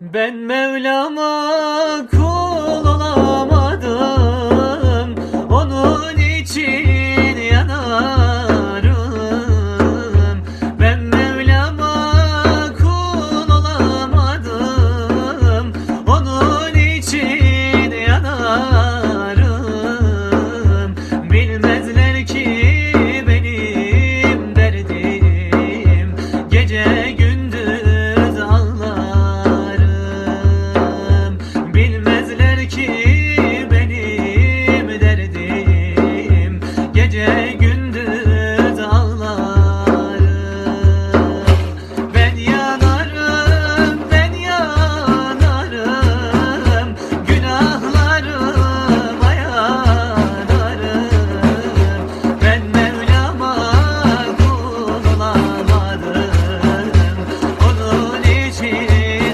Ben Mevlam'a kul gece